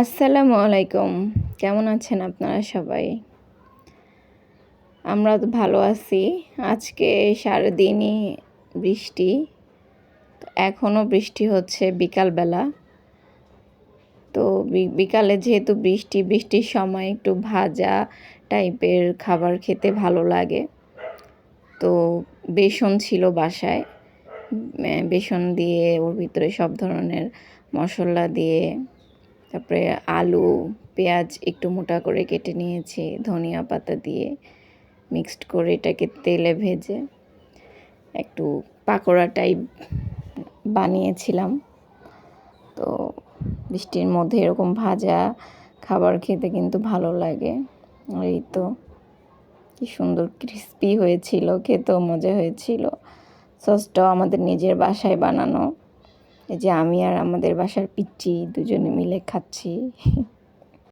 আসসালামু আলাইকুম। কেমন আছেন আপনারা সবাই? আমরা তো ভালো আছি। আজকে সারাদিনই বৃষ্টি। এখনও বৃষ্টি হচ্ছে বিকালবেলা। তো বিকালে যেহেতু বৃষ্টি, বৃষ্টির সময় একটু ভাজা টাইপের খাবার খেতে ভালো লাগে। তো বেসন ছিল বাসায়। বেসন দিয়ে ওর ভিতরে সব ধরনের মশলা দিয়ে তারপরে আলু, পেঁয়াজ একটু মোটা করে কেটে নিয়েছি, ধনিয়া পাতা দিয়ে মিক্সড করে এটাকে তেলে ভেজে একটু পাকোড়া টাইপ বানিয়েছিলাম। তো বৃষ্টির মধ্যে এরকম ভাজা খাবার খেতে কিন্তু ভালো লাগে। এই তো কি সুন্দর ক্রিস্পি হয়েছিল, খেতেও মজা হয়েছিল। সসটাও আমাদের নিজের বাসায় বানানো। এই যে আমি আর আমাদের বাসার পিচ্ছি দুজনে মিলে খাচ্ছি।